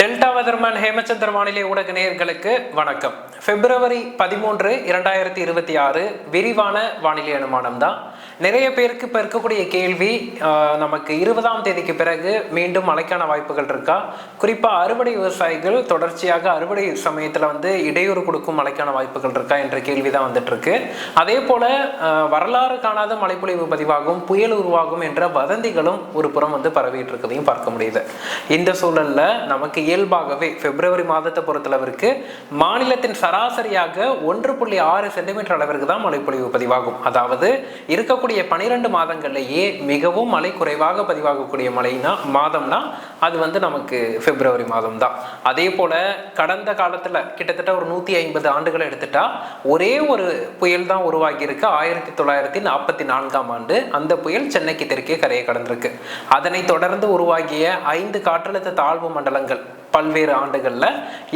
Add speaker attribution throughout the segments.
Speaker 1: Delta weatherman Hemachandra வானிலை ஊடக நேயர்களுக்கு வணக்கம். பிப்ரவரி பதிமூன்று இரண்டாயிரத்தி இருபத்தி ஆறு விரிவான வானிலை அனுமானம் தான் நிறைய பேருக்கு இப்போ இருக்கக்கூடிய கேள்வி நமக்கு இருபதாம் தேதிக்கு பிறகு மீண்டும் மழைக்கான வாய்ப்புகள் இருக்கா? குறிப்பாக அறுவடை விவசாயிகள் தொடர்ச்சியாக அறுவடை சமயத்தில் வந்து இடையூறு கொடுக்கும் மழைக்கான வாய்ப்புகள் இருக்கா என்ற கேள்வி தான் வந்துட்டு இருக்கு அதே போல வரலாறு காணாத மழைப்பொழிவு பதிவாகும் புயல் உருவாகும் என்ற வதந்திகளும் ஒரு புறம் வந்து பரவிட்டு இருக்கதையும் பார்க்க முடியுது. இந்த சூழல்ல நமக்கு இயல்பாகவே பிப்ரவரி மாதத்தை பொறுத்தளவிற்கு மாநிலத்தின் சராசரியாக ஒன்று புள்ளி ஆறு சென்டிமீட்டர் அளவிற்கு தான் மழைப்பொழிவு பதிவாகும். அதாவது இருக்கக்கூடிய பனிரெண்டு மாதங்கள்லேயே மிகவும் மழை குறைவாக பதிவாகக்கூடிய மழைனா மாதம்னா அது வந்து நமக்கு பிப்ரவரி மாதம் தான் அதே போல கடந்த காலத்தில் கிட்டத்தட்ட ஒரு நூற்றி ஐம்பது ஆண்டுகளை எடுத்துட்டா ஒரே ஒரு புயல் தான் உருவாகியிருக்கு. ஆயிரத்தி தொள்ளாயிரத்தி நாற்பத்தி நான்காம் ஆண்டு அந்த புயல் சென்னைக்கு தெற்கே கரையை கடந்திருக்கு. அதனைத் தொடர்ந்து உருவாகிய ஐந்து காற்றழுத்த தாழ்வு மண்டலங்கள் பல்வேறு ஆண்டுகளில்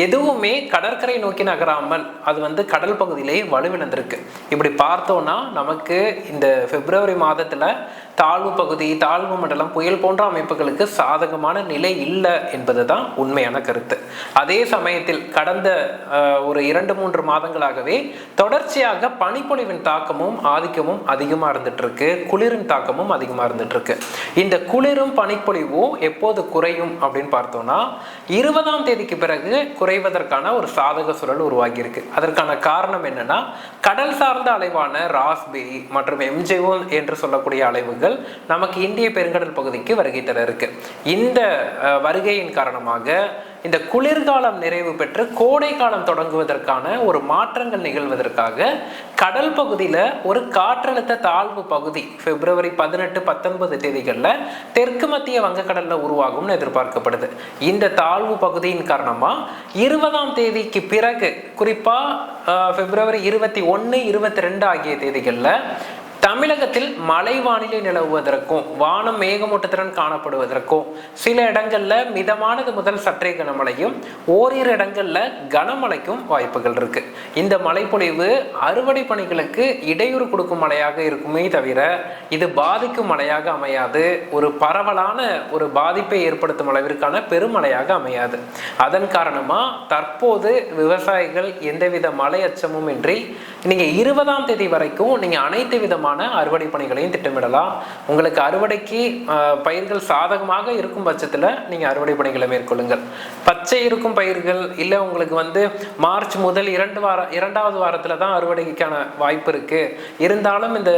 Speaker 1: எதுவுமே கடற்கரை நோக்கி நகராமல் அது வந்து கடல் பகுதியிலேயே வலுவிழந்திருக்கு. இப்படி பார்த்தோன்னா நமக்கு இந்த பிப்ரவரி மாதத்துல தாழ்வு பகுதி தாழ்வு மண்டலம் புயல் போன்ற அமைப்புகளுக்கு சாதகமான நிலை இல்லை என்பது தான் உண்மையான கருத்து. அதே சமயத்தில் கடந்த ஒரு இரண்டு மூன்று மாதங்களாகவே தொடர்ச்சியாக பனிப்பொழிவின் தாக்கமும் ஆதிக்கமும் அதிகமாக இருந்துட்டு இருக்கு குளிரின் தாக்கமும் அதிகமாக இருந்துட்டு இருக்கு இந்த குளிரும் பனிப்பொழிவும் எப்போது குறையும் அப்படின்னு பார்த்தோம்னா இருபதாம் தேதிக்கு பிறகு குறைவதற்கான ஒரு சாதக சூழல் உருவாகி இருக்கு அதற்கான காரணம் என்னன்னா கடல் சார்ந்த அலைவான ராஸ்பெரி மற்றும் எம்ஜிஓ என்று சொல்லக்கூடிய அலைவுகள் நமக்கு இந்திய பெருங்கடல் பகுதிக்கு வருகை தர இருக்கு. இந்த வருகையின் காரணமாக இந்த குளிர்காலம் நிறைவு பெற்று கோடை காலம் தொடங்குவதற்கான ஒரு மாற்றங்கள் நிகழ்வதற்காக கடல் பகுதியில் ஒரு காற்றழுத்த தாழ்வு பகுதி பிப்ரவரி பதினெட்டு பத்தொன்பது தேதிகளில் தெற்கு மத்திய வங்கக்கடலில் உருவாகும்னு எதிர்பார்க்கப்படுது. இந்த தாழ்வு பகுதியின் காரணமாக இருபதாம் தேதிக்கு பிறகு குறிப்பாக பிப்ரவரி இருபத்தி ஒன்று இருபத்தி ரெண்டு ஆகிய தேதிகளில் தமிழகத்தில் மழை வானிலை நிலவுவதற்கும் வானம் மேகமூட்டத்துடன் காணப்படுவதற்கும் சில இடங்கள்ல மிதமானது முதல் சற்றே கனமழையும் ஓரிரு இடங்கள்ல கனமழைக்கும் வாய்ப்புகள் இருக்கு. இந்த மழைப்பொழிவு அறுவடை பணிகளுக்கு இடையூறு கொடுக்கும் மழையாக இருக்குமே தவிர இது பாதிக்கும் மழையாக அமையாது. ஒரு பரவலான ஒரு பாதிப்பை ஏற்படுத்தும் அளவிற்கான பெருமழையாக அமையாது. அதன் காரணமா தற்போது விவசாயிகள் எந்தவித மழை அச்சமும் இன்றி நீங்க இருபதாம் தேதி வரைக்கும் நீங்க அனைத்து விதமான அறுவடை பணிகளையும் திட்டமிடலாம். உங்களுக்கு அறுவடைக்கு பயிர்கள் சாதகமாக இருக்கும் பட்சத்துல நீங்க அறுவடை பணிகளை மேற்கொள்ளுங்கள். பச்சை இருக்கும் பயிர்கள் இல்ல உங்களுக்கு வந்து மார்ச் முதல் இரண்டு வார இரண்டாவது வாரத்துல தான் அறுவடைக்கான வாய்ப்பு இருக்கு. இருந்தாலும் இந்த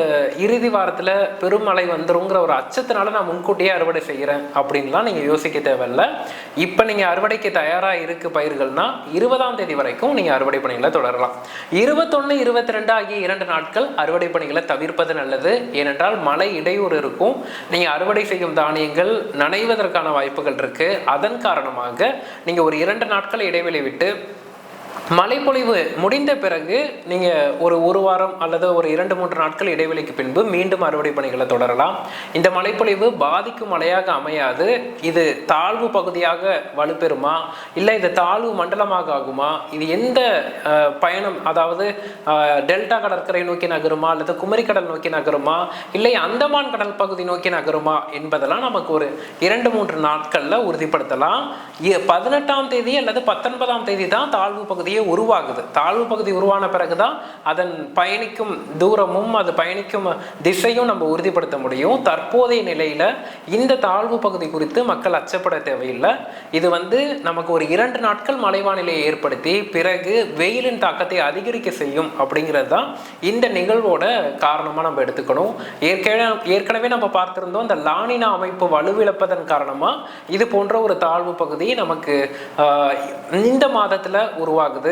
Speaker 1: இறுதி வாரத்துல பெருமழை வந்துருங்கிற ஒரு அச்சத்தினால நான் முன்கூட்டியே அறுவடை செய்கிறேன் அப்படின்லாம் நீங்க யோசிக்க தேவையில்ல. இப்ப நீங்க அறுவடைக்கு தயாரா இருக்கு பயிர்கள்னா இருபதாம் தேதி வரைக்கும் நீங்க அறுவடை பணிகளை தொடரலாம். இருபத்தொன்னு இருபத்தி ரெண்டு ஆகிய இரண்டு நாட்கள் அறுவடை பணிகளை தவிர்ப்பது நல்லது. ஏனென்றால் மழை இடையூறு இருக்கும். நீங்கள் அறுவடை செய்யும் தானியங்கள் நனைவதற்கான வாய்ப்புகள் இருக்கு. அதன் காரணமாக நீங்க ஒரு இரண்டு நாட்கள் இடைவெளி விட்டு மழைப்பொழிவு முடிந்த பிறகு நீங்கள் ஒரு ஒரு வாரம் அல்லது ஒரு இரண்டு மூன்று நாட்கள் இடைவெளிக்கு பின்பு மீண்டும் அறுவடை பணிகளை தொடரலாம். இந்த மழைப்பொழிவு பாதிக்கும் மழையாக அமையாது. இது தாழ்வு பகுதியாக வலுப்பெறுமா? இல்லை இது தாழ்வு மண்டலமாக ஆகுமா? இது எந்த பயணம்? அதாவது டெல்டா கடற்கரை நோக்கி நகருமா? அல்லது குமரிக்கடல் நோக்கி நகருமா? இல்லை அந்தமான் கடல் பகுதி நோக்கி நகருமா? என்பதெல்லாம் நமக்கு ஒரு இரண்டு மூன்று நாட்களில் உறுதிப்படுத்தலாம். பதினெட்டாம் தேதி அல்லது பத்தொன்பதாம் தேதி தான் தாழ்வு பகுதியை உருவாகுது தாழ்வு பகுதி உருவான பிறகுதான் அதன் பயணிக்கும் தூரமும் அது பயணிக்கும் திசையும் நம்ம உறுதிப்படுத்த முடியும். தற்போதைய நிலையில இந்த தாழ்வு பகுதி குறித்து மக்கள் அச்சப்பட தேவையில்லை. இது வந்து நமக்கு ஒரு இரண்டு நாட்கள் மலைவானிலையை ஏற்படுத்தி பிறகு வெயிலின் தாக்கத்தை அதிகரிக்க செய்யும் அப்படிங்கிறது தான் இந்த நிகழ்வோட காரணமா நம்ம எடுத்துக்கணும். ஏற்கனவே ஏற்கனவே நம்ம பார்த்திருந்தோம் இந்த லானினா அமைப்பு வலுவிழப்பதன் காரணமா இது போன்ற ஒரு தாழ்வு பகுதி நமக்கு ஆஹ், இந்த மாதத்துல உருவாகுது.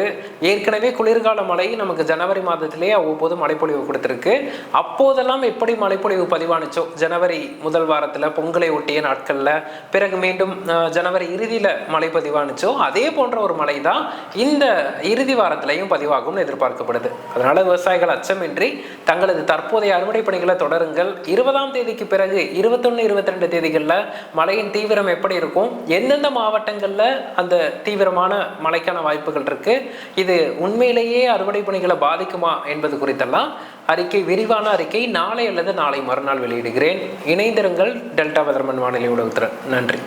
Speaker 1: ஏற்கனவே குளிர்கால மழை நமக்கு ஜனவரி மாதத்திலேயே அவ்வப்போது மழைப்பொழிவு கொடுத்துருக்கு. அப்போதெல்லாம் எப்படி மழைப்பொழிவு பதிவானுச்சோ? ஜனவரி முதல் வாரத்தில் பொங்கலை ஒட்டிய நாட்களில் பிறகு மீண்டும் ஜனவரி இறுதியில் மழை பதிவானுச்சோ? அதே போன்ற ஒரு மழை தான் இந்த இறுதி வாரத்திலையும் பதிவாகும்னு எதிர்பார்க்கப்படுது. அதனால் விவசாயிகள் அச்சமின்றி தங்களது தற்போதைய அறுவடை பணிகளை தொடருங்கள். இருபதாம் தேதிக்கு பிறகு இருபத்தொன்னு இருபத்தி ரெண்டு தேதிகளில் மழையின் தீவிரம் எப்படி இருக்கும்? எந்தெந்த மாவட்டங்களில் அந்த தீவிரமான மழைக்கான வாய்ப்புகள் இருக்குது இது உண்மையிலேயே அறுவடை பணிகளை பாதிக்குமா என்பது குறித்தெல்லாம் அறிக்கை விரிவான அறிக்கை நாளை அல்லது நாளை மறுநாள் வெளியிடுகிறேன். இணைந்திருங்கள் டெல்டா பதர்மன் வானிலை உலகத்துடன் நன்றி.